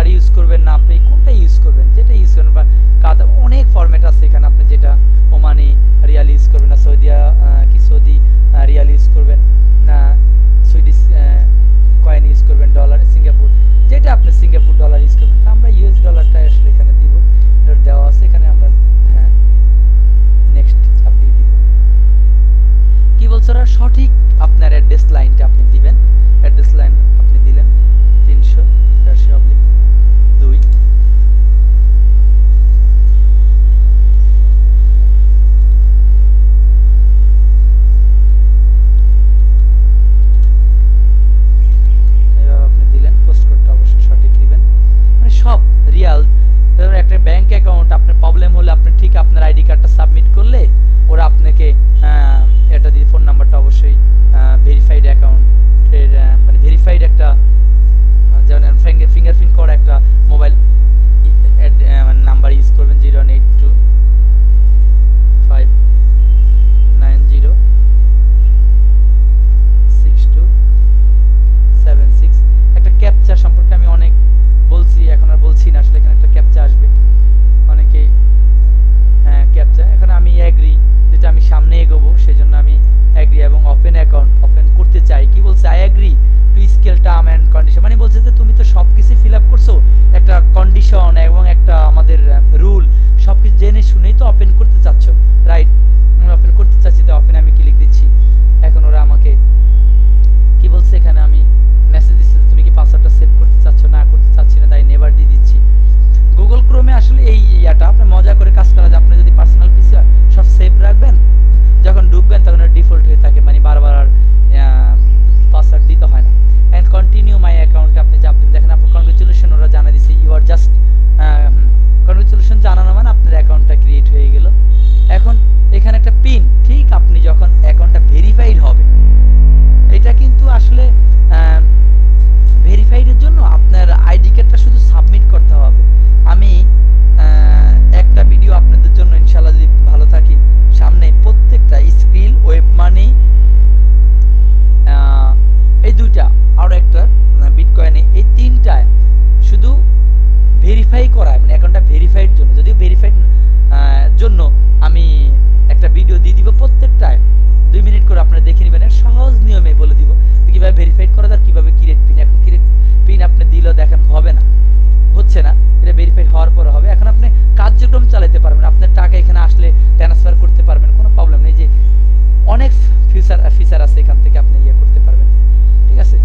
Dollar use করবেন না, আপনি কোনটা ইউজ করবেন, যেটা ইউজ করবেন, বা অনেক ফরম্যাট আছে এখানে এরিয়াটা আপনি মজা করে কাজ করা যায়। আপনি যদি পার্সোনাল পিসি সব সেভ রাখবেন। যখন ডুববেন তখন ডিফল্ট হয়ে থাকে মানে বারবার আর পাসওয়ার্ড দিতে হয় না। অ্যান্ড কন্টিনিউ মাই অ্যাকাউন্টে আপনি চাপ দিন দেখেন, আপনার কনগ্রেচুলেশন ওরা জানা দিছে ইউ আর জাস্ট কনগ্রেচুলেশন জানানো মানে আপনার অ্যাকাউন্টটা জন্য আমি একটা ভিডিও দিয়ে দিব প্রত্যেকটায় দুই মিনিট করে আপনারা দেখে নেবেন। সহজ নিয়মে বলে দিব কীভাবে ভেরিফাই করা দেয় কীভাবে ক্রিয়েট পিন এখন ক্রিয়েট পিন আপনি দিলেও দেখেন হবে না, হচ্ছে না। এটা ভেরিফাই হওয়ার পরে হবে। এখন আপনি কার্যক্রম চালাতে পারবেন। আপনার টাকা এখানে আসলে ট্রান্সফার করতে পারবেন, কোনো প্রবলেম নেই। যে অনেক ফিচার ফিচার আছে এখান থেকে আপনি ইয়ে করতে পারবেন। ঠিক আছে?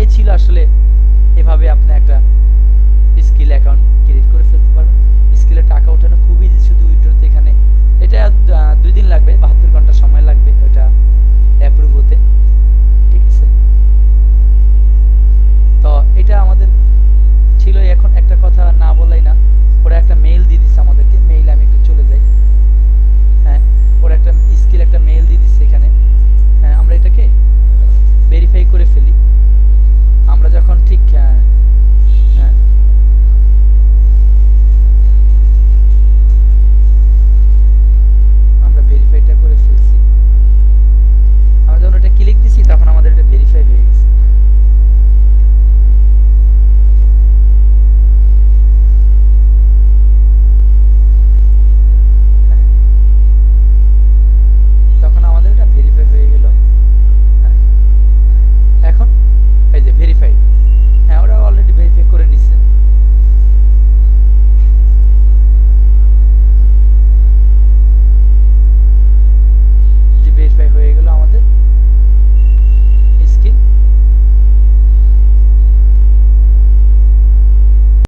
এই ছিল আসলে এভাবে আপনি একটা